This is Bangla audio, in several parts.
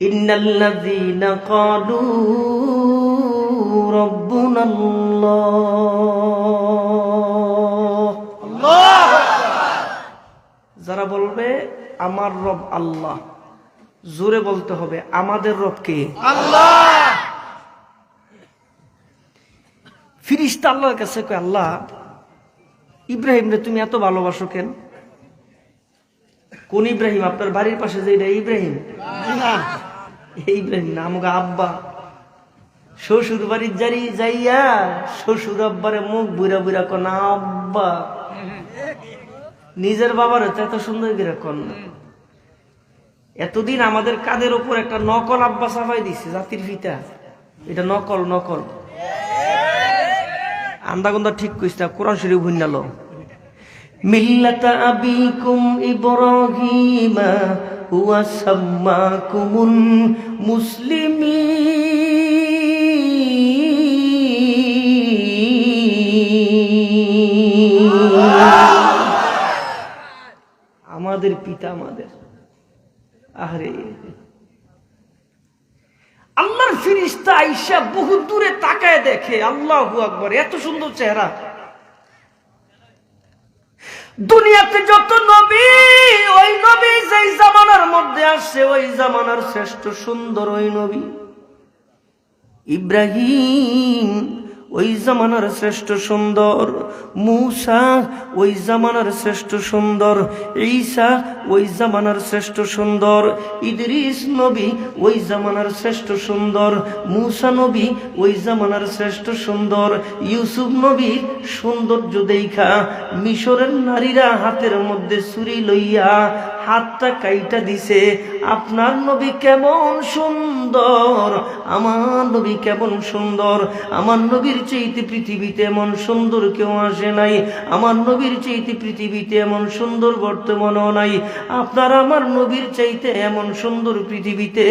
إن الذين قالوا ربنا الله যারা বলবে আমার রব আল্লাহ জোরে বলতে হবে আমাদের রব কে আল্লাহ ফিরিস্তা আল্লাহর কাছে কয় আল্লাহ ইব্রাহিম রে তুমি এত ভালোবাসো কেন কোন ইব্রাহিম আপনার বাড়ির পাশে যে এটা ইব্রাহিম না এই না আব্বা। শ্বশুর বাড়ির জারি যাইয়া শ্বশুর আব্বারে মুখ বুড়া বুড়া কন, আব্বা। নিজের বাবার তো এত সুন্দর করে কন এতদিন আমাদের কাদের ওপর একটা নকল আব্বা সাফাই দিছে, জাতির পিতা। এটা নকল নকল। আন্দাগন্দা ঠিক কইস না কোরআন শরীফ ভুন্নালো মিল্লাতা আবিকুম ইব্রাহিমা হুয়া মুসলিমিন। আমাদের পিতা আমাদের। আরে আল্লাহর ফিরিস্তা আইসা বহু দূরে তাকায় দেখে, আল্লাহ আকবর, এত সুন্দর চেহারা। দুনিয়াতে যত নবী, ওই নবী যেই জামানার মধ্যে আসছে ওই জামানার শ্রেষ্ঠ সুন্দর ওই নবী। ইব্রাহিম ওই জামানার শ্রেষ্ঠ সুন্দর। মুসা, ওই জামানার শ্রেষ্ঠ সুন্দর। ঈসা, ওই জামানার শ্রেষ্ঠ সুন্দর। ইদরিস নবী, ওই জামানার শ্রেষ্ঠ সুন্দর। মূসা নবী, ওই জামানার শ্রেষ্ঠ সুন্দর। ইউসুফ নবী, সৌন্দর্য দেখা। মিশরের নারীরা হাতের মধ্যে ছুরি লইয়া হাতটা কাইটা দিছে, আপনার নবী কেমন সুন্দর, আমার নবী কেমন সুন্দর, আমার নবীর চাইতে পৃথিবীতে এমন সুন্দর কেউ আসে নাই, আমার নবীর চাইতে পৃথিবীতে এমন সুন্দর বর্তমানও নাই, আপনার আমার নবীর চাইতে এমন সুন্দর পৃথিবীতে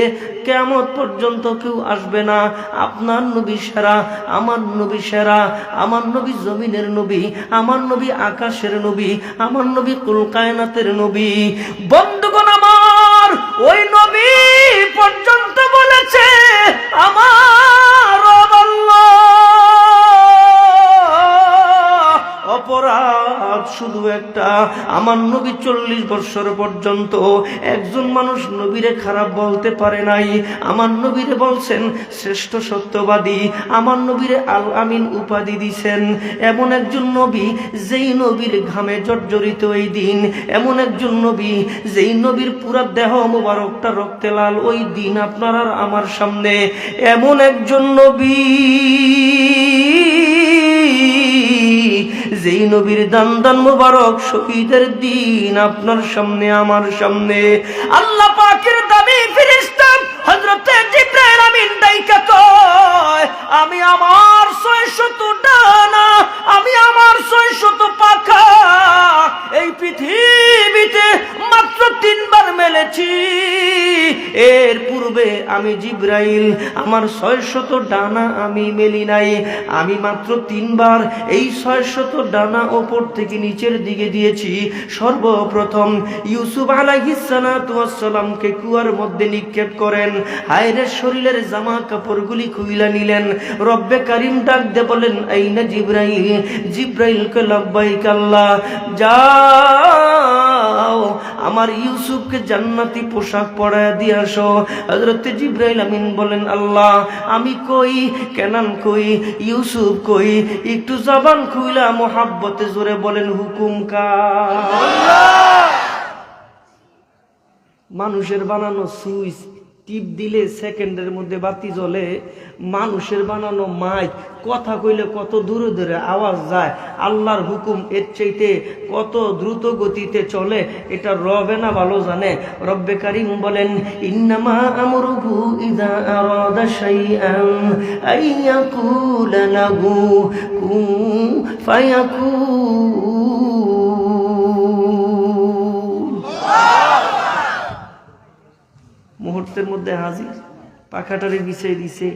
কেমন পর্যন্ত কেউ আসবে না, আপনার নবী সেরা, আমার নবী সেরা, আমার নবী জমিনের নবী, আমার নবী আকাশের নবী, আমার নবী কুল কায়নাতের নবী। বন্ধুগণ আমার ওই নবী পর্যন্ত বলেছে আমার শুধু একটা। আমার নবী চল্লিশ বছর পর্যন্ত একজন মানুষ নবীরে খারাপ বলতে পারে নাই। আমার নবীরে বলছেন, শ্রেষ্ঠ সত্যবাদী। আমার নবীরে আল আমিন উপাধি দিছেন। এমন একজন নবী যেই নবীর ঘামে জর্জরিত এই দিন। এমন একজন নবী যেই নবীর পুরা দেহ মোবারকটা রক্তে লাল, ওই দিন আপনার আর আমার সামনে। এমন একজন নবী যেই নবীর দান দান মুবারক শহীদের দিন আপনার সামনে আমার সামনে। আল্লাহ পাকের দামি ফিরিস্তা, হযরতে জিব্রাইল আমিন দাইকা কয়, আমি আমার ছয়শত ডানা, আমি আমার ছয়শত পাখা, এই পৃথিবীতে মাত্র তিনবার মেলেছি। এর পূর্বে আমি জিব্রাইল, আমার ছয়শত ডানা আমি মেলি নাই। আমি মাত্র তিনবার এই ছয়শত ডানা ওপর থেকে নিচের দিকে দিয়েছি। সর্বপ্রথম ইউসুফ আলাইহিসালামকে কুয়ার মধ্যে নিক্ষেপ করেন। হায়রের শরীরের জামা কাপড়গুলি খুইলা নিলেন। রব্বে কারিম ডাক দে বলেন এই না জিব্রাইল, জিব্রাইলকে লব্বাইক আল্লাহ, যাও, আমার ইউসুফকে জান্নাতি পোশাক পরায় দিয়ে আসো। হজরত জিব্রাইল আমিন বলেন আল্লাহ, আমি কই, কেনান কই, ইউসুফ কই? একটু জবান খুইলা মোহাব্বতে জোরে বলেন, হুকুম কা মানুষের বানানো সুইচ, টিপ দিলে সেকেন্ডের মধ্যে বাতি জ্বলে, মানুষের বানানো মাইক, কথা কইলে কত দূরে দূরে আওয়াজ যায়, আল্লাহর হুকুম এর চাইতে কত দ্রুত গতিতে চলে, এটা রবে না ভালো জানে। রব্বে কারিম বলেন, ইন্নামা মুহূর্তের মধ্যে হাজির। পাখাটারে বিছিয়ে দিছে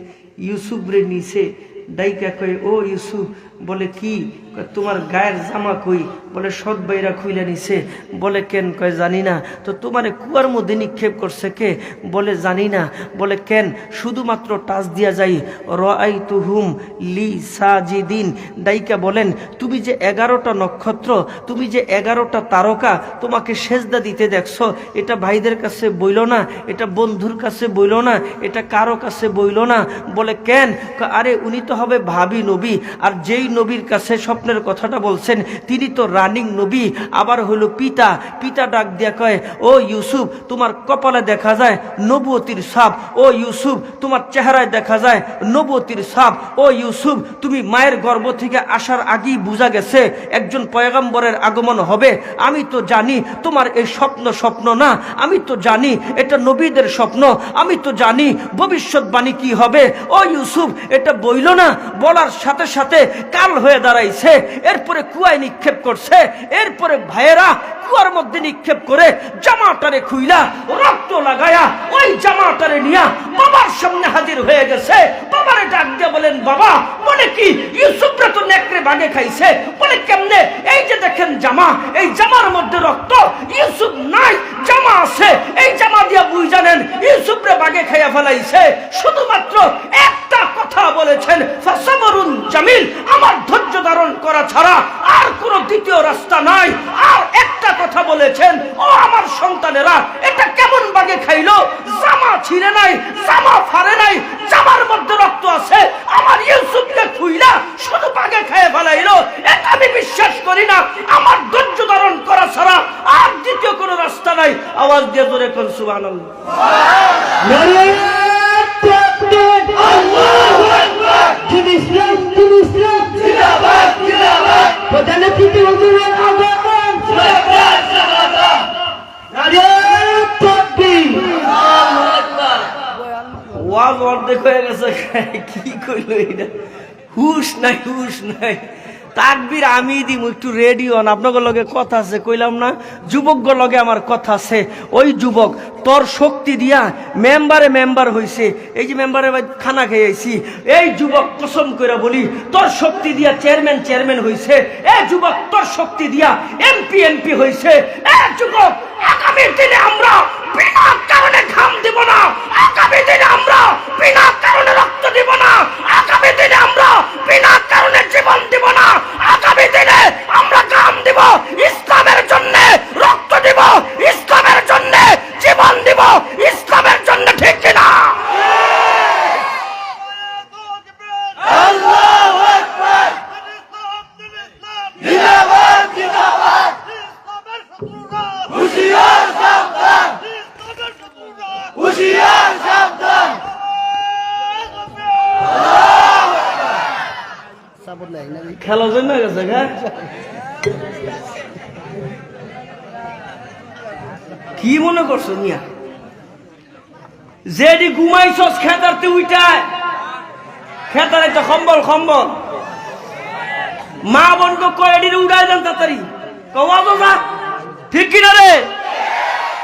ইউসুফরে নিছে ডাইকা কই, ও ইউসুফ বলে কি? তোমার গায়ের জামা কই? বলে, সৎ বাইরা খুইলে নিছে। বলে, কেন? কয়, জানি না। তো তোমারে কুয়ার মধ্যে নিক্ষেপ করছে কে? বলে, জানি না। বলে, কেন? শুধুমাত্র টাচ দিয়া যাই। রাই তুহুম লি সাজিদিন। ডাইকা বলেন, তুমি যে এগারোটা নক্ষত্র, তুমি যে এগারোটা তারকা, তোমাকে সেজদা দিতে দেখছ, এটা ভাইদের কাছে বইল না, এটা বন্ধুর কাছে বইল না, এটা কারও কাছে বইল না। বলে, কেন? আরে, উনি তো হবে ভাবি নবী। আর যেই নবীর কাছে স্বপ্নের কথাটা বলছেন, তিনি তো রানিং নবী, আবার হইল পিতা। পিতা ডাক দিয়া কয়, ও ইউসুফ, তোমার কপালে দেখা যায় নবুয়তির সাপ। ও ইউসুফ, তোমার চেহারায় দেখা যায় নবুয়তির সাপ। ও ইউসুফ, তুমি মায়ের গর্ভ থেকে আসার আগেই বোঝা গেছে, একজন পয়গাম্বরের আগমন হবে। আমি তো জানি, তোমার এই স্বপ্ন স্বপ্ন না। আমি তো জানি, এটা নবীদের স্বপ্ন। আমি তো জানি, ভবিষ্যৎবাণী কি হবে। ও ইউসুফ, এটা বইল না? বলার সাথে সাথে কাল হয়ে দাঁড়াইছে, এরপরে কুয়ায় নিক্ষেপ করছে, এরপরে ভাইয়েরা কুয়ার মধ্যে নিক্ষেপ করে জামাটারে খুইলা রক্ত লাগায়া ওই জামাটারে নিয়া বাবার সামনে হাজির হয়ে গেছে। বাবারে ডাক দিয়ে বলেন, বাবা, বলে কি? ইউসুফরা তো নেকড়ে বাগে খাইছে। বলে কেমনে? এই যে দেখেন জামা, এই জামার মধ্যে রক্ত, ইউসুফ নাই, জামা আছে। এই জামা দিয়া বুঝ জানেন ইউসুফরে বাগে খাইয়া ফেলাইছে। শুধুমাত্র একটা কথা বলেছেন ফাসাবরুন জামিল আমার ধৈর্য ধারণ করা ছাড়া আর কোনো দ্বিতীয় রাস্তা নাই। আর একটা কথা বলেছেন ও আমার সন্তানেরা এটা কেমন বাগে খাইলো? জামা ছিঁড়ে নাই জামা নাই জামার মধ্যে রক্ত আছে আমার ইউসুফকে খুইলা শুধু বাগে ফেলাইলো। এটা আমি বিশ্বাস করি না আমার ধৈর্য ধারণ করা ছাড়া আর দ্বিতীয় কোনো রাস্তা নাই। আওয়াজ দিয়ে ধরে কোন সুবহানাল্লাহ দিন ইসলাম দিন ইসলাম প্রধানমন্ত্রী হুজুরের আগমন নারে তাকবীর ওয়াজ অর্ধেক হয়ে গেছে। কি কইলো এটা? হুশ নাই হুশ নাই। তাকবির আমি দিম, একটু রেডি হন। আপনাদের লগে কথা আছে, কইলাম না যুবক লগে আমার কথা আছে। ওই যুবক, তোর শক্তি দিয়া মেম্বারে মেম্বার হইছে। এই যে মেম্বারে খানা খেয়ে আইছি। এই যুবক, কসম করে বলি, তোর শক্তি দিয়া চেয়ারম্যান চেয়ারম্যান হইছে। এ যুবক, তোর শক্তি দিয়া এমপি এমপি হইছে। এ যুবক, আগামী দিনে আমরা বিনা দিব না। আগামী দিনে আমরা বিনা কারণে রক্ত দিব না। আগামী দিনে আমরা বিনা কারণে জীবন দিব না। আগামী দিনে আমরা ঘাম দিব, ইসলামের জন্য রক্ত দিব, ইসলামের জন্য জীবন দিব, ইসলামের জন্য ঠিক কিনা? খেলা জন্য গেছে গা কি মনে করছ, মিয়া? যেদি ঘুমাইছস খেতারতে উইটায় খেতারে তো সম্বল সম্বল মা বোনকে কয়েডিরে উড়াই দেন তাড়াতাড়ি। কমা তো না ঠিক কিনা রে?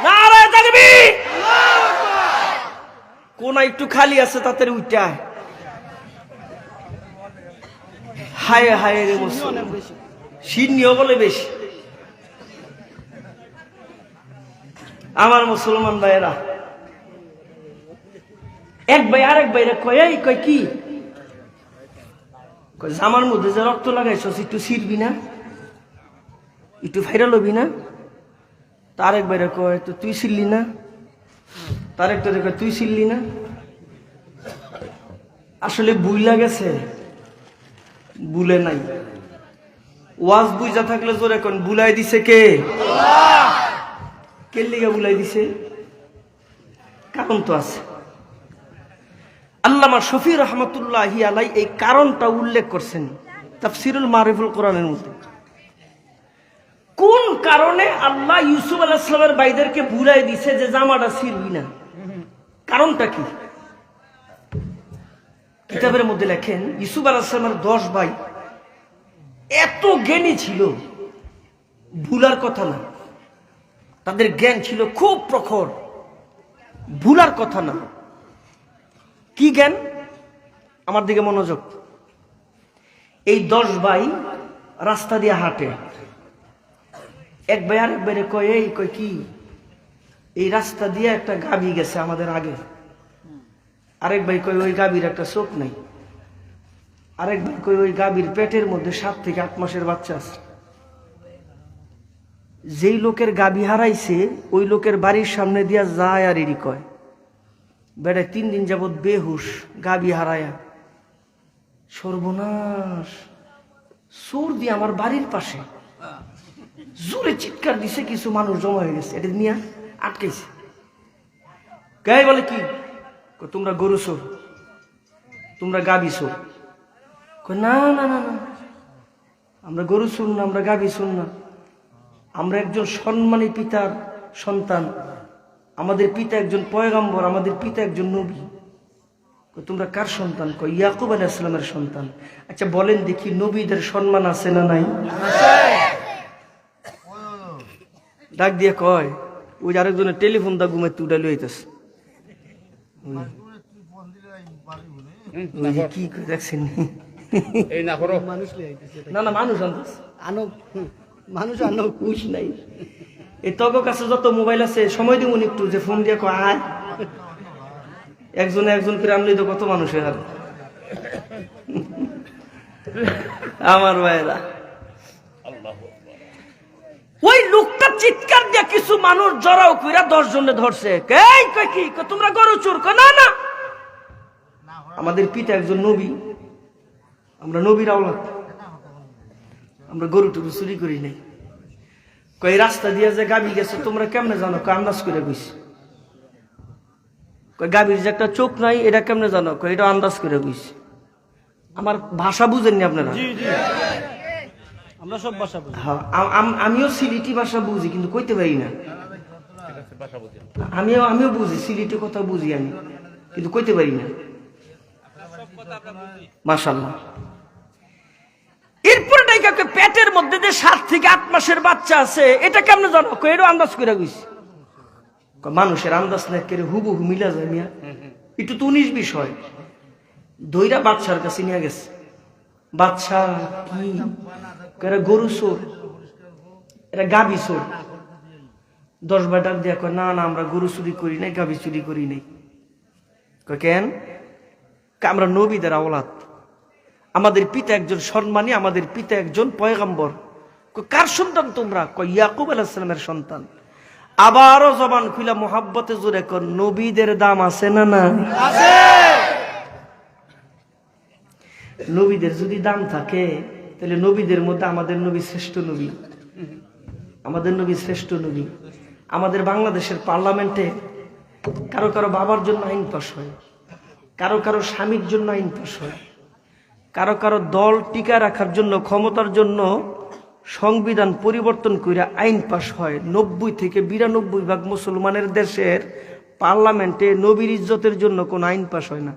না রে থাকবি কোন একটু খালি আছে, তাড়াতাড়ি উইটায় হায় হায় রে মুসলমান সিন্নিও বলে বেশি। আমার মুসলমান ভাইয়েরা এক ভাই আরেক ভাইরা কয় এই কয় কি? জামার মধ্যে যে রক্ত লাগাইছস একটু ছিড়বি না? একটু ভাইরাল হবি না? তার এক বাইরে কয় তো তুই ছিললি না? তার একটা কয় তুই ছিললি না? আসলে বুইলা গেছে বুলে নাই। ওয়াজ বুঝা থাকলে জোরে এখন বুলাই দিছে কে? কে লিগা বুলাই দিছে? কারণ তো আছে। আল্লামা শফি রহমতুল্লাহ আলাই এই কারণটা উল্লেখ করছেন তাফসিরুল মারিফুল কোরআনের মধ্যে। কোন কারণে আল্লাহ ইউসুফ আলাহিসামের ভাইদেরকে ভুলাই দিছে যে জামাটা ছিড়বি না? কারণটা কি? কিতাবের মধ্যে লেখেন, ইউসুফ আলাহিসামের দশ ভাই। এত জ্ঞানী ছিল, ভুলার কথা না। তাদের জ্ঞান ছিল খুব প্রখর, ভুলার কথা না। কি জ্ঞান? আমার দিকে মনোযোগ। এই দশ ভাই রাস্তা দিয়ে হাঁটে। এক ভাই আরেক বাইরে কয়, এই কয় কি? এই রাস্তা দিয়ে একটা গাভী গেছে আমাদের আগে। আরেক ভাই কই ওই গাভীর একটা চোখ নাই। আরেক ভাই কই ওই গাভীর পেটের মধ্যে সাত থেকে আট মাসের বাচ্চা আছে। যেই লোকের গাভী হারাইছে, ওই লোকের বাড়ির সামনে দিয়া যায় আর এরই কয় বেড়ায় তিন দিন যাবৎ বেহুশ গাভী হারায়া। সর্বনাশ। সুর দিয়ে আমার বাড়ির পাশে। জোরে চিৎকার দিছে, কিছু মানুষ জমা হয়ে গেছে। এটা নিয়ে আটকেছে গায়ে বলে কি? তোমরা গরু সোর তোমরা গাবি কয়, না না না না আমরা গরু শুন না আমরা গাভী শুন না। আমরা একজন সম্মানী পিতার সন্তান। আমাদের পিতা একজন পয়গম্বর আমাদের পিতা একজন নবী। তোমরা কার সন্তান? কয় ইয়াকুব আলাহ ইসলামের সন্তান। আচ্ছা বলেন দেখি নবীদের সম্মান আছে না নাই? ডাক দিয়ে কয় ওই আরেকজনের টেলিফোন দা ঘুমে ওই যে কি দেখছেন? এই না করো। না না মানুষ আনতেছে। আনো হুম, মানুষ আনো খুশ নাই। এই তগ কাছে যত মোবাইল আছে সময় দিব একটু যে ফোন দিয়ে কয় আয়। একজনে একজন করে তো কত মানুষের আমার ভাইরা ওই লোকটা চিৎকার দিয়ে কিছু মানুষ জড়াও কইরা দশ জনে ধরছে কয় কি? কয়, তোমরা গরু চোর? কয়, না না। আমাদের পিতা একজন নবী। আমরা নবীর আওলাদ। আমরা গরু টুরু চুরি করি নাই। কই রাস্তা দিয়ে যে গাবি গেছে, তোমরা কেমনে জানো? কয়, আন্দাজ করে গেছি কই গাবির যে একটা চোখ নাই, এটা কেমনে জানো? কই এটা আন্দাজ করে গেছি আমার ভাষা বুঝেননি আপনারা? আমরা সব বাসা বুঝি। হ্যাঁ, আম- আম- আমিও সিলিটি ভাষা বুঝি কিন্তু কইতে পারি না। আমিও আমিও বুঝি সিলিটি কথা বুঝি আমি কিন্তু কইতে পারি না। মাশাল্লাহ এরপরে ডাইকাকে পেটের মধ্যে যে সাত থেকে আট মাসের বাচ্চা আছে এটা কেমনে জানো? এরও আন্দাজ করে গেছি মানুষের আন্দাজ না করে হুবহু মিলা যায় মিয়া। একটু তো উনিশ বিষয় দইরা বাচ্চার কাছে নিয়ে গেছে। বাচ্চা কি এরা গরু চোর এরা গাবি চোর। দশ ডাক দিয়া কয় না না আমরা গরু চুরি করি নাই গাবি চুরি করি নাই। কয় কেন? আমরা নবীদের আওলাদ। আমাদের পিতা একজন সম্মানী আমাদের পিতা একজন পয়গাম্বর। কার সন্তান তোমরা? কয় ইয়াকুব আলাহিসামের সন্তান। আবারও জবান খুলা মোহাব্বতে জোরে কর নবীদের দাম আছে না না নবীদের যদি দাম থাকে তাহলে নবীদের মধ্যে আমাদের নবী শ্রেষ্ঠ নবী। আমাদের নবী শ্রেষ্ঠ নবী। আমাদের বাংলাদেশের পার্লামেন্টে কারও কারও বাবার জন্য আইন পাশ হয়, কারও কারও স্বামীর জন্য আইন পাশ হয়, কারও কারও দল টিকা রাখার জন্য, ক্ষমতার জন্য সংবিধান পরিবর্তন করে আইন পাশ হয়। নব্বই থেকে বিরানব্বই ভাগ মুসলমানের দেশের পার্লামেন্টে নবীর ইজ্জতের জন্য কোনো আইন পাশ হয় না।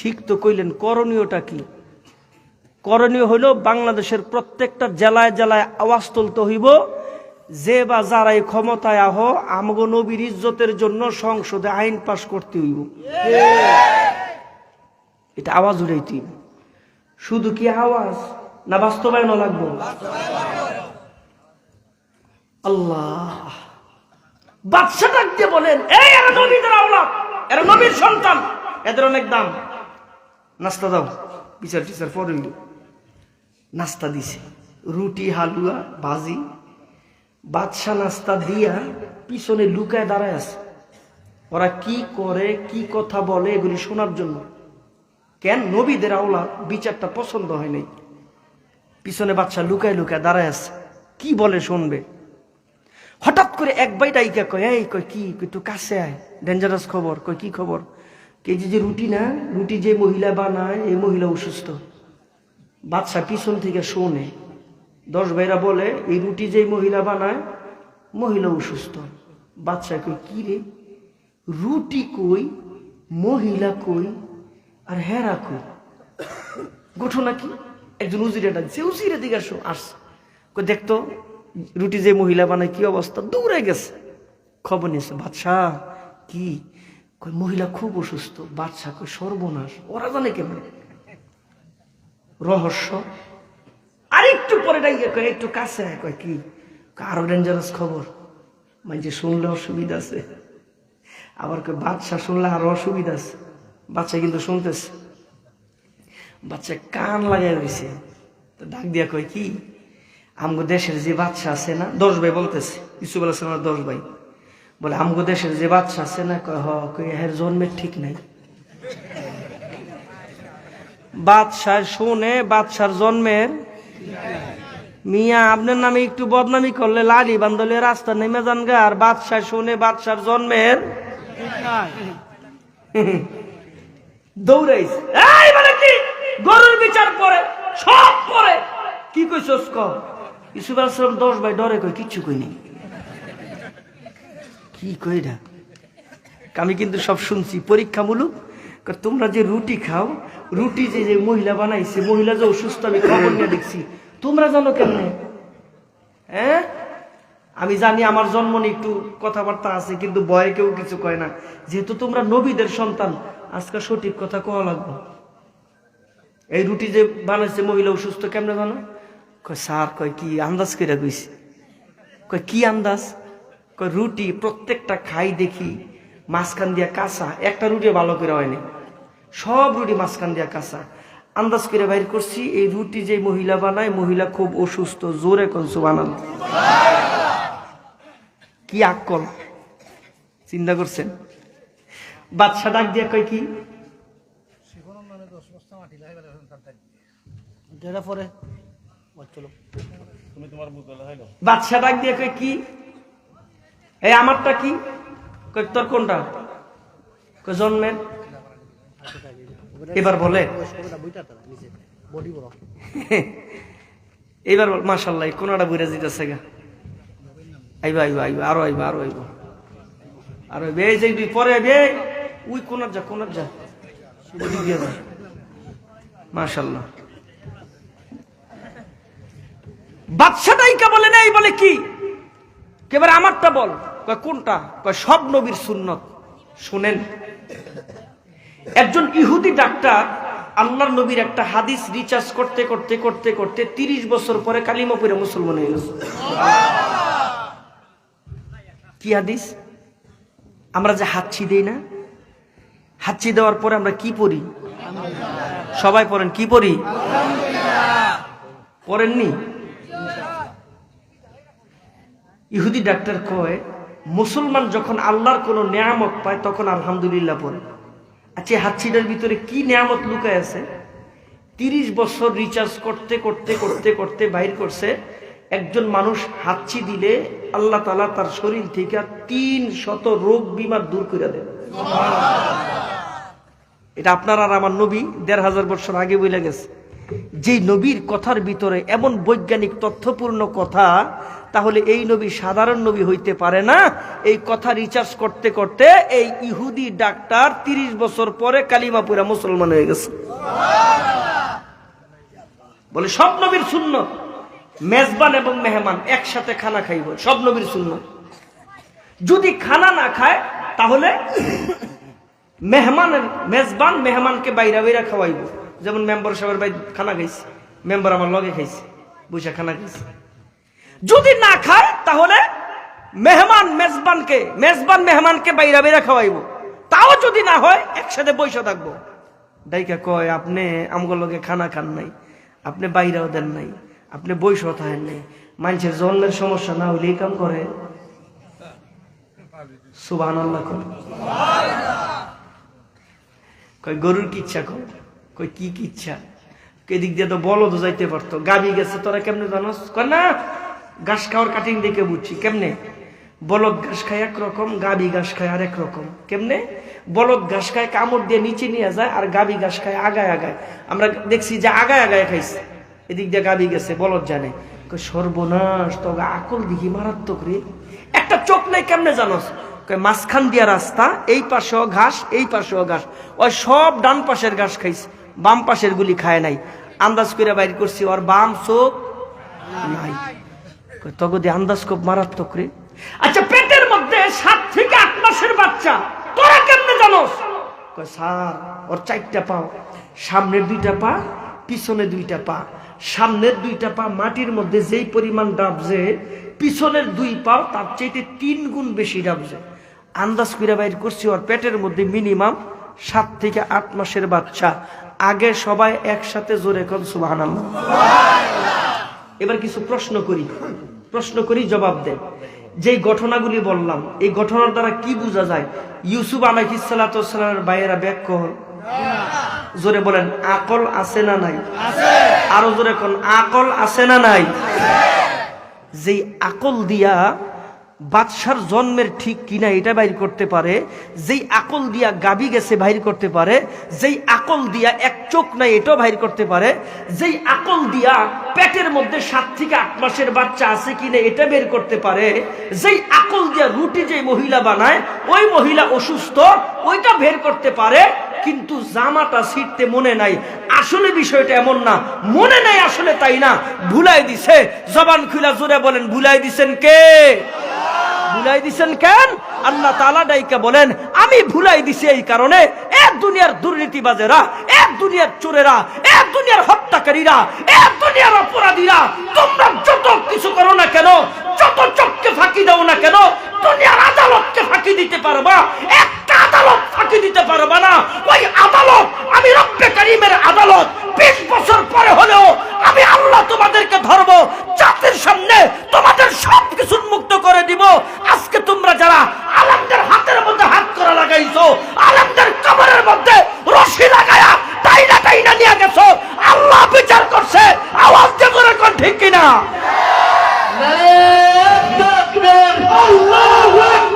ঠিক তো কইলেন, করণীয়টা কি? করণীয় হইল বাংলাদেশের প্রত্যেকটা জেলায় জেলায় আওয়াজ তুলতে হইব, যে বা যারাই ক্ষমতায় আহ, আমগো নবীর ইজ্জতের জন্য সংসদে আইন পাশ করতে হইব। এটা আওয়াজ হইব। শুধু কি আওয়াজ না বাস্তবায়ন লাগবো? আল্লাহ। বাদশা ডাক দিয়ে বলেন, এই এরা নবীদের আওলাদ, এরা নবীর সন্তান, এদের অনেক দাম। নাস্তা দাও। বিচার টিচার পরে নাস্তা দিছে। রুটি, হালুয়া, ভাজি, বাদশা নাস্তা দিয়া পিছনে লুকায় দাঁড়ায় আছে। ওরা কি করে, কি কথা বলে এগুলি শোনার জন্য? কেন নবীদের আওলা বিচারটা পছন্দ হয় নাই? পিছনে বাচ্চা লুকায় লুকায় দাঁড়ায় আছে। কি বলে শুনবে? হঠাৎ করে এক বাই ডাইকা কয়, এই কয়, কি একটু কাছে আয়। ডেঞ্জারাস খবর। কয়, কি খবর? কে যে রুটি না, রুটি যে মহিলা বানায়, এই মহিলা অসুস্থ। বাচ্চা পিছন থেকে শোনে। দশ ভাইরা বলে, এই রুটি যে মহিলা বানায়, মহিলা অসুস্থ। বাচ্চা কই কি রে? রুটি কই, মহিলা কই, আর হেরা কই? ঘটনা কি? একজন উজিরে ডাকছে উজিরে দিকে আসো, আসছে। দেখতো রুটি যে মহিলা বানায়, কি অবস্থা? দৌড়ে গেছে। খবর নিয়েছে, বাদশাহ, কি কই মহিলা খুব অসুস্থ, বাচ্চা কই সর্বনাশ, ওরা জানে কেমন? রহস্য। আর একটু পরে ডাইকে কয়, একটু কাছে কয়, কি? আরও ডেঞ্জারাস খবর। মানে শুনলে অসুবিধা আছে। আবার কয়, বাচ্চা শুনলে আরও অসুবিধা আছে। বাচ্চা কিন্তু শুনতেছে। বাচ্চা কান লাগাই রয়েছে তো ডাক দিয়া কয়, কি? আমগো দেশের যে বাচ্চা আছে না, দশ ভাই বলতেছে ইসুফ আলাহিসামের দশ ভাই। বলে, আমগো দেশের যে বাচ্চা আছে না, কয়, হ, কয় এর জন্মের ঠিক নাই। বাদশাহ শোনে বাদশার জন্মের মিয়া আপনার নামে একটু বদনামি করলে লালি বান্দলে রাস্তা নেমে যান গা। আর বাদশাহ শোনে বাদশার জন্মের দৌড়াইছে। মানে কি? গরুর বিচার পরে, সব পরে। কি কইছস ক ইসুফ আলাইহিস দশ ভাই ডরে কই কিচ্ছু কই নাই কি কইরা আমি কিন্তু সব শুনছি, পরীক্ষামূলক। তোমরা যে রুটি খাও, রুটি যে যে মহিলা বানাইছে, মহিলা যে অসুস্থ, আমি খবর নিয়ে দেখছি। তোমরা জানো কেমনে? হ্যাঁ? আমি জানি আমার জন্ম নিয়ে একটু কথাবার্তা আছে, কিন্তু ভয়ে কেউ কিছু কয় না। যেহেতু তোমরা নবীদের সন্তান, আজকে সঠিক কথা কোয়া লাগবে। এই রুটি যে বানাইছে মহিলা অসুস্থ, কেমনে জানো? কয়, স্যার, কয়, কি আন্দাজ করে কইছে? কয়, কি আন্দাজ? রুটি প্রত্যেকটা খাই দেখি মাঝখান দিয়া কাঁচা একটা রুটি ভালো করে হয়নি সব রুটি মাঝখান দিয়া কাঁচা। আন্দাজ করে বাইর করছি এই রুটি যে মহিলা বানায় মহিলা খুব অসুস্থ জোরে কনসু বানাল কি আক্কল। চিন্তা করছেন? বাদশা ডাক দিয়া কয় কি? বাদশা ডাক দিয়ে কয় কি? এই আমারটা কি? তোর কোনটা? জন্মের? এবার বলে। এবার বল মাসাল্লাহ কোনটা বুড়া দিতেছে গা? আইবা আইবা আইবা, আরও আইবা আরও আইবা। আরও এই যে পরে আইবে উই কোনার যা কোনার যা। ওদিক যা। মাশাল্লাহ বাদশাটাই কে বলে নাই, বলে কি? কেবার আমারটা বল। কোনটা? কয়, সব নবীর সুন্নত। শুনেন। একজন ইহুদি ডাক্তার আল্লাহর নবীর একটা হাদিস রিচার্জ করতে করতে করতে করতে তিরিশ বছর পরে কালিমা মুসলমান হয়ে গেছে। কি হাদিস? আমরা যে হাতছি দেই না? হাতছি দেওয়ার পরে আমরা কি পড়ি? সবাই পড়েন, কি পড়ি? পড়েননি? ইহুদি ডাক্তার কয় মুসলমান যখন আল্লাহর কোনো নিয়ামত পায়, তখন আলহামদুলিল্লাহ পড়ে। আচ্ছা হাতছিটার ভিতরে কি নিয়ামত লুকায় আছে? তিরিশ বছর রিচার্জ করতে করতে করতে করতে বাইর করছে। একজন মানুষ হাতছি দিলে আল্লাহ তালা তার শরীর থেকে তিন শত রোগ বিমার দূর করে দেন। এটা আপনার আর আমার নবী দেড় হাজার বছর আগে বলে গেছে। যে নবীর কথার ভিতরে এমন বৈজ্ঞানিক তথ্যপূর্ণ কথা তাহলে এই নবী সাধারণ নবী হইতে পারে না। এই কথা রিচার্জ করতে করতে এই ইহুদি ডাক্তার তিরিশ বছর পরে কালিমাপুরা মুসলমান হয়ে গেছে। বলে, সব নবীর শূন্য মেজবান এবং মেহমান একসাথে খানা খাইব, সব নবীর শূন্য যদি খানা না খায়, তাহলে মেহমানের, মেজবান মেহমানকে বাইরা বাইরা খাওয়াইব। যেমন মেম্বার সাহেবের বাই খানা খাইছে, মেম্বার আমার লগে খাইছে বুঝা খানা খাইছে। যদি না খায়, তাহলে মেহমান মেজবানকে, মেজবান মেহমানকে বাইরা বাইরা খাওয়াইব। তাও যদি না হয়, একসাথে বৈশা থাকব। ডাইকা কয়, আপনি আমগো লগে খানা খান নাই, আপনি বাইরাও দেন নাই, আপনি বৈশা থাকেন নাই। মানুষের জন্মের সমস্যা না হইলে এই কাম করে। সুবাহ কয়। গরুর কি ইচ্ছা কর? কই কি কি ইচ্ছা? এদিক দিয়ে তো বলদ যাইতে পারতো গাবি গেছে, তোরা কেমনে জানোস? কয়, না ঘাস খাওয়ার কাটিং দেখে বুঝছি, কেমনে? বলদ ঘাস খায় একরকম, গাবি ঘাস খায় আর একরকম কেমনে? বলদ ঘাস খায় কামড় দিয়ে নিচে নিয়ে যায় আর গাবি ঘাস খায় আগায় আগায়। আমরা দেখছি যে আগায় আগায় খাইছে। এদিক দিয়ে গাবি গেছে, বলদ জানে। সর্বনাশ, তবে আকল দেখি মারাত্মক রে। একটা চোখ নাই, কেমনে জানোস মাঝখান দিয়া রাস্তা, এই পাশেও ঘাস, এই পাশেও ঘাস। ওই সব ডান পাশের ঘাস খাইছে, বাম পাশের গুলি খায় নাই। আন্দাজ করে বাইর করছি, ওর বাম চোখ নাই। তগো দিয়ে আন্দাজ খুব মারাত্মক রে। আচ্ছা পেটের মধ্যে সাত থেকে আট মাসের বাচ্চা, তোরা কেমনে জানোস? স্যার, ওর চারটা পাও সামনের দুইটা পা, পিছনে দুইটা পা। সামনের দুইটা পা মাটির মধ্যে যেই পরিমাণ ডাবজে পিছনের দুই পা তার চাইতে তিন গুণ বেশি ডাবজে আন্দাজ করে বাইর করছি, ওর পেটের মধ্যে মিনিমাম সাত থেকে আট মাসের বাচ্চা। আগে সবাই একসাথে জোরে কন সুবাহ এবার কিছু প্রশ্ন করি। প্রশ্ন করি, জবাব দেন। যে ঘটনাগুলি বললাম, এই ঘটনার দ্বারা কি বোঝা যায়? ইউসুফ আলাইসালামের বাইরা ব্যাক জোরে বলেন, আকল আছে না নাই? আরও জোরে কোন, আকল আছে না নাই? যেই আকল দিয়া বাদশার জন্মের ঠিক কিনা এটা বাইর করতে পারে, যেই আকল দিয়া গাবি গেছে বাইর করতে পারে, যেই আকল দিয়া এক চোখ নাই এটাও বাইর করতে পারে, যেই আকল দিয়া পেটের মধ্যে সাত থেকে আট মাসের বাচ্চা আছে কিনা এটা বের করতে পারে, যেই আকল দিয়া রুটি যে মহিলা বানায়, ওই মহিলা অসুস্থ, ওইটা বের করতে পারে, কিন্তু জামাটা ছিটতে মনে নাই। আসলে বিষয়টা এমন না, মনে নাই আসলে তাই না, ভুলাই দিছে, জবান খুলা জোরে বলেন, ভুলাই দিছেন কে? ভুলাই দিছেন কেন? আল্লাহ তালা ডাইকা বলেন, আমি ভুলাই দিছি এই কারণে এক দুনিয়ার দুর্নীতিবাজেরা, এক দুনিয়ার চোরেরা, এক দুনিয়ার হত্যাকারীরা, এক দুনিয়ার অপরাধীরা, তোমরা যত কিছু করো না কেন, যত চোখকে ফাঁকি দাও না কেন, দুনিয়ার আদালতকে ফাঁকি দিতে পারবা, একটা আদালত ফাঁকি দিতে পারবা না। ওই আদালত, আমি রব্বে করিমের আদালত বিশ বছর পরে হলেও আমি আল্লাহ তোমাদেরকে ধরবো, জাতির সামনে তোমাদের সব কিছু মুক্ত করে দিব। আজকে তোমরা যারা আলমদের হাতের মধ্যে হাত করা লাগাইছো, আলমদের কবরের মধ্যে রশি লাগায়া টাইনা টাইনা নিয়ে গেছো, আল্লাহ বিচার করছে, আওয়াজ দিয়ে করে কোন ঠিক কিনা? আল্লাহু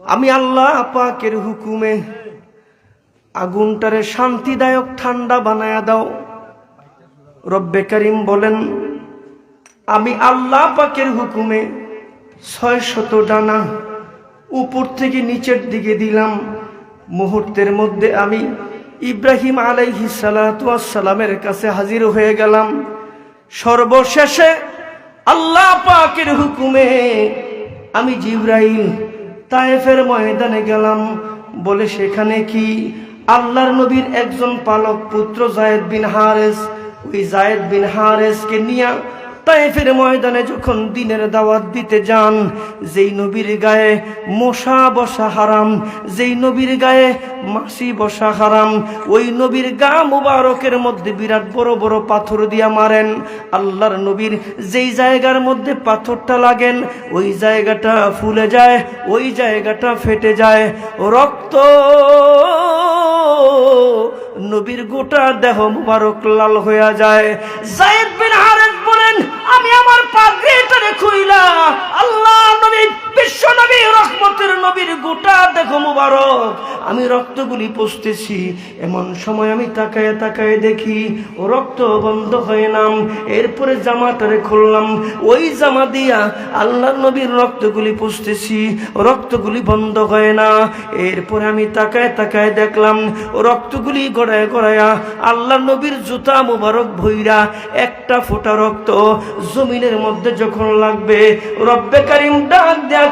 আমি আল্লাহ পাকের হুকুমে আগুনটারে শান্তিদায়ক ঠান্ডা বানায়া দাও। রব্বে করিম বলেন, আমি আল্লাহ পাকের হুকুমে ছয় শত ডানা উপর থেকে নিচের দিকে দিলাম। মুহূর্তের মধ্যে আমি ইব্রাহিম আলাইহি সালামের কাছে হাজির হয়ে গেলাম। সর্বশেষে আল্লাহ পাকের হুকুমে আমি জিব্রাইল তায়েফের ময়দানে গেলাম। বলে সেখানে কি? আল্লাহর নবীর একজন পালক পুত্র জায়েদ বিন হারেস। ওই জায়েদ বিন হারেসকে নিয়ে তাইফের ময়দানে যখন দিনের দাওয়াত দিতে যান, যেই নবীর গায়ে মশা বসা হারাম, যেই নবীর গায়ে মাসি বসা হারাম, ওই নবীর গা মুবারকের মধ্যে বিরাট বড় বড় পাথর দিয়া মারেন। আল্লাহর নবীর যেই জায়গার মধ্যে পাথরটা লাগেন, ওই জায়গাটা ফুলে যায়, ওই জায়গাটা ফেটে যায়। রক্ত নবীর গোটা দেহ মুবারক লাল হইয়া যায়। জায়েদ বিন পাগড়িটারে খুইলা আল্লাহ নবী বিশ্ব নবী, রহমতের নবীর গোটা দেহ মুবারক। আমি রক্তগুলি পুষতেছি এমন সময় আমি তাকায় তাকায় দেখি, ও রক্ত বন্ধ হয় নাম, এরপরে জামাটারে খুললাম। ওই জামা দিয়া আল্লাহ নবীর রক্তগুলি পুষতেছি রক্তগুলি বন্ধ হয় না। এরপরে আমি তাকায় তাকায় দেখলাম রক্তগুলি গড়ায় গড়ায়া আল্লাহ নবীর জুতা মুবারক ভইরা একটা ফোঁটা রক্ত জমিনের মধ্যে যখন লাগবে, রব্বে কারিম ডাক দেয়া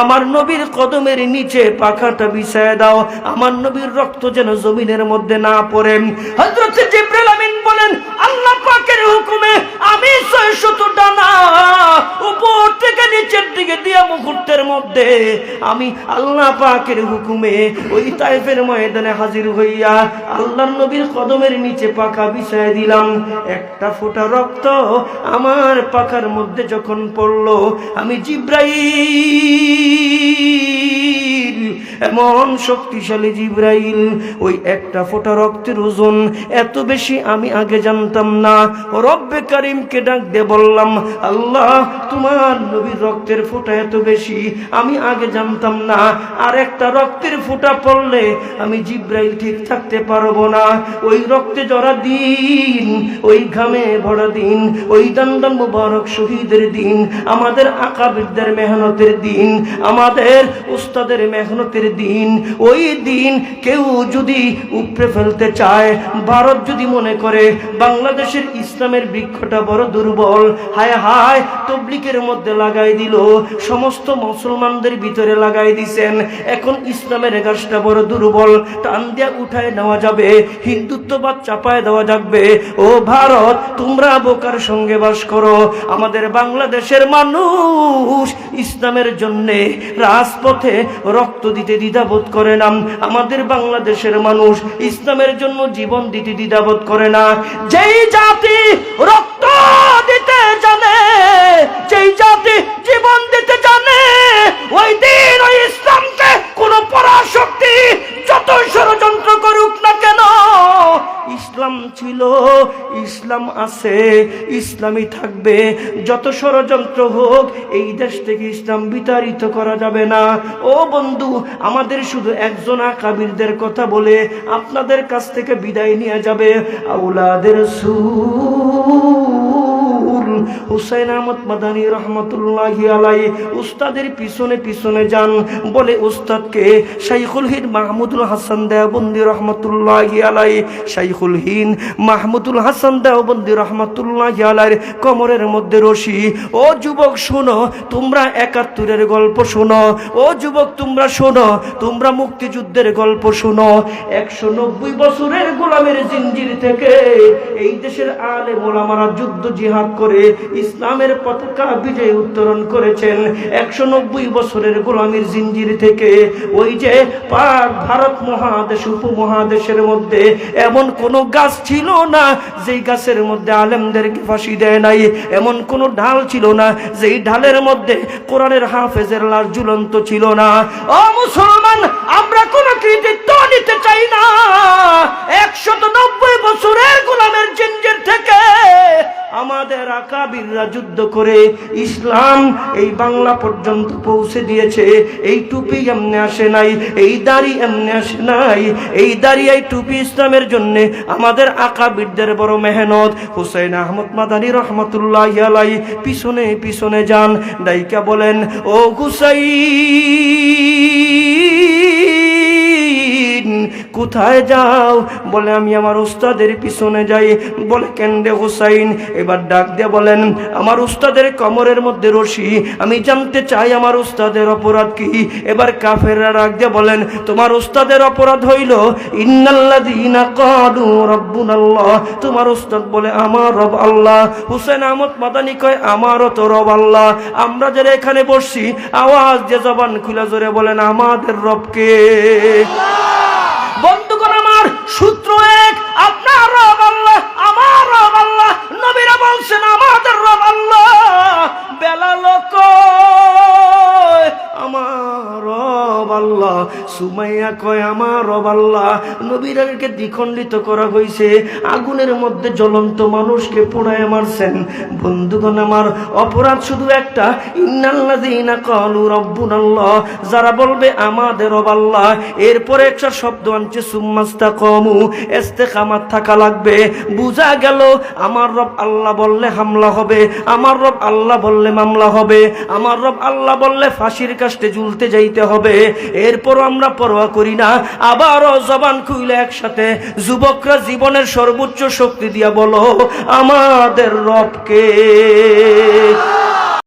আমার নবীর কদমের নিচে পাখাটা বিছায় দাও, আমার নবীর রক্ত যেন জমিনের মধ্যে না পড়ে। হযরত জিব্রাইল আমিন বলেন, আল্লাহ পাকের হুকুমে আমি ছয়শত ডানা উপর থেকে নিচের দিকে দিয়া মুহূর্তের মধ্যে আমি আল্লাহ পাকের হুকুমে ওই তাইফের ময়দানে হাজির হইয়া আল্লাহর নবীর কদমের নিচে পাখা বিছায় দিলাম। একটা ফোটা রক্ত আমার পাখার মধ্যে যখন পড়ল আমি জিব্রাইল এমন শক্তিশালী জিব্রাইল, ওই একটা ফোঁটা রক্তের ওজন, এত বেশি আমি আগে জানতাম না। রব্বে কারিমকে ডাক দিয়ে বললাম, আল্লাহ, তোমার নবীর রক্তের ফোঁটা এত বেশি আমি আগে জানতাম না। আর একটা রক্তের ফোঁটা পড়লে আমি জিব্রাইল ঠিক থাকতে পারব না। ওই রক্তে জড়া দিন, ওই ঘামে ভরা দিন, ওই দান্দান মুবারক শহীদের দিন, আমাদের আকাবিরদের মেহনতের দিন, আমাদের উস্তাদের মেহনতের দিন, ওই দিন কেউ যদি উপড়ে ফেলতে চায়, ভারত যদি মনে করে বাংলাদেশের ইসলামের বৃক্ষটা বড় দুর্বল, হায় হায়, তবলিকের মধ্যে লাগাই দিল, সমস্ত মুসলমানদের ভিতরে লাগাই দিছেন, এখন ইসলামের গাছটা বড় দুর্বল, টান দিয়া উঠায় নেওয়া যাবে, হিন্দুত্ববাদ চাপায় দেওয়া যাবে, ও ভারত, তোমরা বোকার সঙ্গে বাস করো, আমাদের বাংলাদেশের মানুষ ইসলামের জন্যে রাজপথে রক্ত দিতে দ্বিধাবোধ করে না। আমাদের বাংলাদেশের মানুষ ইসলামের জন্য জীবন দিতে দ্বিধাবোধ করে না। যেই জাতি রক্ত দিতে জানে যেই জাতি জীবন দিতে জানে, ওই দিন ওই ইসলামকে কোন পরাশক্তি যত ষড়যন্ত্র করুক না কেন, ইসলাম ছিল, ইসলাম আছে, ইসলামই থাকবে। যত ষড়যন্ত্র হোক, এই দেশ থেকে ইসলাম বিতাড়িত করা যাবে না। ও বন্ধু, আমাদের শুধু একজন আকাবিরদের কথা বলে আপনাদের কাছ থেকে বিদায় নিয়ে যাবে। আউলাদের সুর, হুসাইন আহমদ মাদানী রহমতুল্লাহ আলাই উস্তাদের পিছনে পিছনে যান, বলে উস্তাদকে শাইখুল হিন মাহমুদুল হাসান দেওবন্দি রহমতুল্লাহ আলাই শাইখুল হিন মাহমুদুল হাসান দেওবন্দি রহমতুল্লাহ আলাইর কমরের মধ্যে রশি। ও যুবক, শোনো, তোমরা একাত্তরের গল্প শোনো। ও যুবক, তোমরা শোনো, তোমরা মুক্তিযুদ্ধের গল্প শোনো। একশো নব্বই বছরের গোলামের জিঞ্জির থেকে এই দেশের আলে মোলামারা যুদ্ধ জিহাদ করে ইসলামের পতাকা বিজয় উত্তরণ করেছেন। একশো নব্বই বছরের গোলামীর জিঞ্জির থেকে ওই যে পাক ভারত মহাদেশ, উপমহাদেশের মধ্যে এমন কোন গাছ ছিল না, যেই গাছের মধ্যে আলেমদেরকে ফাঁসি দেয় নাই। এমন কোন ঢাল ছিল না, যেই ঢালের মধ্যে কোরআনের হাফেজের লাশ ঝুলন্ত ছিল না। ও মুসলমান, আমরা কোনো কৃতিত্ব নিতে চাই না। একশত নব্বই বছরের গোলামের জিঞ্জির থেকে আমাদের আকাবিররা যুদ্ধ করে ইসলাম এই বাংলা পর্যন্ত পৌঁছে দিয়েছে। এই টুপি এমনি আসে নাই, এই দাড়ি এমনি আসে নাই, এই দাড়ি, এই টুপি ইসলামের জন্য আমাদের আকাবিরদের বড় মেহনত। হুসাইন আহমদ মাদানী রহমতুল্লাহ আলাই পিছনে পিছনে যান, ডাইকা বলেন, ও হুসাইন কোথায় যাও? বলে, আমি আমার উস্তাদের পিছনে যাই। বলে, কেন্দ্রে হুসাইন। এবার ডাক দিয়ে বলেন, আমার উস্তাদের কমরের মধ্যে রশি। আমি জানতে চাই আমার উস্তাদের অপরাধ কি? এবার কাফেররা ডাক দিয়ে বলেন, তোমার উস্তাদের অপরাধ হইল তোমার উস্তাদ বলে, আমার রব আল্লাহ। হুসেন আহমদ মাদানি কয়, আমারও তো রব আল্লাহ। আমরা যারা এখানে বসছি, আওয়াজ দিয়ে জবান খুলে জোরে বলেন, আমাদের রবকে সুমাইয়া কয়, আমার রব আল্লাহ নবীরাকে দ্বিখণ্ডিত করা হয়েছে আগুনের মধ্যে জ্বলন্ত মানুষকে পোড়ায় মারছেন। বন্ধুগণ আমার, অপরাধ শুধু একটা। ইন্নাল্লাযীনা ক্বালু রাব্বুনাল্লাহ, যারা বলবে, আমাদের রব আল্লাহ। এরপরে একটা শব্দ আনছে, সুম্মাস্তাকামু, ইস্তেকামাত থাকা লাগবে। বুঝা গেল, আমার রব আল্লাহ বললে হামলা হবে। আমার রব আল্লাহ বললে মামলা হবে। আমার রব আল্লাহ বললে ফাঁসির কাস্টে ঝুলতে যাইতে হবে। এরপর আমরা পরোয়া করি না। আবারও জবান খুইলে একসাথে যুবকরা জীবনের সর্বোচ্চ শক্তি দিয়া বলো, আমাদের রবকে।